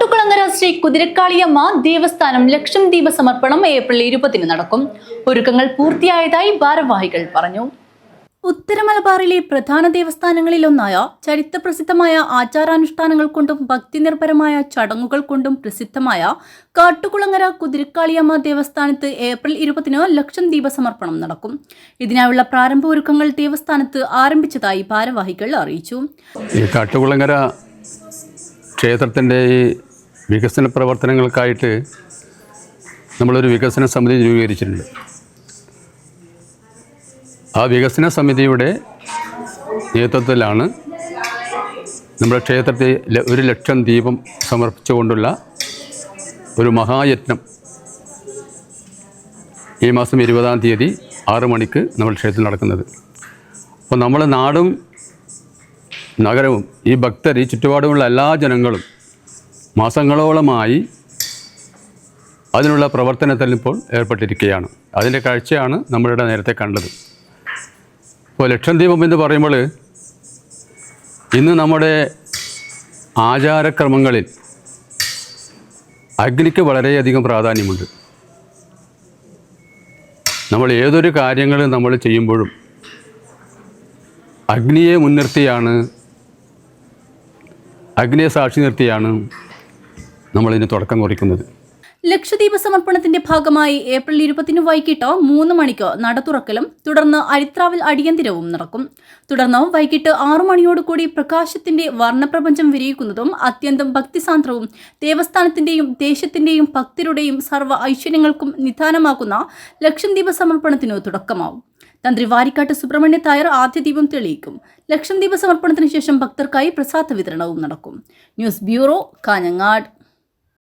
കാട്ടുകുളങ്ങര ശ്രീ കുതിരക്കാളിയമ്മ ദേവസ്ഥാനം ലക്ഷം ദീപ സമർപ്പണം ഏപ്രിൽ ഇരുപതിന് നടക്കും. ഒരുക്കങ്ങൾ പൂർത്തിയായതായി ഭാരവാഹികൾ പറഞ്ഞു. ഉത്തരമലബാറിലെ പ്രധാന ദേവസ്ഥാനങ്ങളിലൊന്നായ ചരിത്രപ്രസിദ്ധമായ ആചാരാനുഷ്ഠാനങ്ങൾ കൊണ്ടും ഭക്തിനിർഭരമായ ചടങ്ങുകൾ കൊണ്ടും പ്രസിദ്ധമായ കാട്ടുകുളങ്ങര കുതിരക്കാളിയമ്മ ദേവസ്ഥാനത്ത് ഏപ്രിൽ ഇരുപതിന് ലക്ഷം ദീപ സമർപ്പണം നടക്കും. ഇതിനായുള്ള പ്രാരംഭ ഒരുക്കങ്ങൾ ദേവസ്ഥാനത്ത് ആരംഭിച്ചതായി ഭാരവാഹികൾ അറിയിച്ചു. ഈ കാട്ടുകുളങ്ങര ക്ഷേത്രത്തിന്റെ ഈ വികസന പ്രവർത്തനങ്ങൾക്കായിട്ട് നമ്മളൊരു വികസന സമിതി രൂപീകരിച്ചിട്ടുണ്ട്. ആ വികസന സമിതിയുടെ നേതൃത്വത്തിലാണ് നമ്മുടെ ക്ഷേത്രത്തെ ഒരു ലക്ഷം ദീപം സമർപ്പിച്ചുകൊണ്ടുള്ള ഒരു മഹായജ്ഞം ഈ മാസം ഇരുപതാം തീയതി ആറ് മണിക്ക് നമ്മൾ ക്ഷേത്രത്തിൽ നടക്കുന്നത്. അപ്പോൾ നമ്മൾ നാടും നഗരവും ഈ ഭക്തർ ഈ ചുറ്റുപാടുമുള്ള എല്ലാ ജനങ്ങളും മാസങ്ങളോളമായി അതിനുള്ള പ്രവർത്തനത്തിൽ ഇപ്പോൾ ഏർപ്പെട്ടിരിക്കുകയാണ്. അതിന്റെ കാഴ്ചയാണ് നമ്മളിവിടെ നേരത്തെ കണ്ടത്. ഇപ്പോൾ ലക്ഷദ്വീപം എന്ന് പറയുമ്പോൾ ഇന്ന് നമ്മുടെ ആചാരക്രമങ്ങളിൽ അഗ്നിക്ക് വളരെയധികം പ്രാധാന്യമുണ്ട്. നമ്മൾ ഏതൊരു കാര്യങ്ങൾ നമ്മൾ ചെയ്യുമ്പോഴും അഗ്നിയെ മുൻനിർത്തിയാണ് അഗ്നിയെ സാക്ഷി നിർത്തിയാണ് നമ്മളിതിന് തുടക്കം കുറിക്കുന്നത്. ലക്ഷദ്വീപ് സമർപ്പണത്തിന്റെ ഭാഗമായി ഏപ്രിൽ ഇരുപത്തിന് വൈകിട്ട് മൂന്ന് മണിക്ക് നട തുറക്കലും തുടർന്ന് അരിത്രാവിൽ അടിയന്തിരവും നടക്കും. തുടർന്ന് വൈകിട്ട് ആറു മണിയോടുകൂടി പ്രകാശത്തിന്റെ വർണപ്രപഞ്ചം വിരിയിക്കുന്നതും അത്യന്തം ഭക്തിസാന്ദ്രവും ദേവസ്ഥാനത്തിന്റെയും ദേശത്തിന്റെയും ഭക്തരുടെയും സർവ ഐശ്വര്യങ്ങൾക്കും നിധാനമാക്കുന്ന ലക്ഷദ്വീപ് സമർപ്പണത്തിനു തുടക്കമാവും. തന്ത്രി വാരിക്കാട്ട് സുബ്രഹ്മണ്യ തായർ ആദ്യ ദീപം തെളിയിക്കും. ലക്ഷദ്വീപ് സമർപ്പണത്തിന് ശേഷം ഭക്തർക്കായി പ്രസാദ വിതരണവും നടക്കും. News bureau Kanhangad.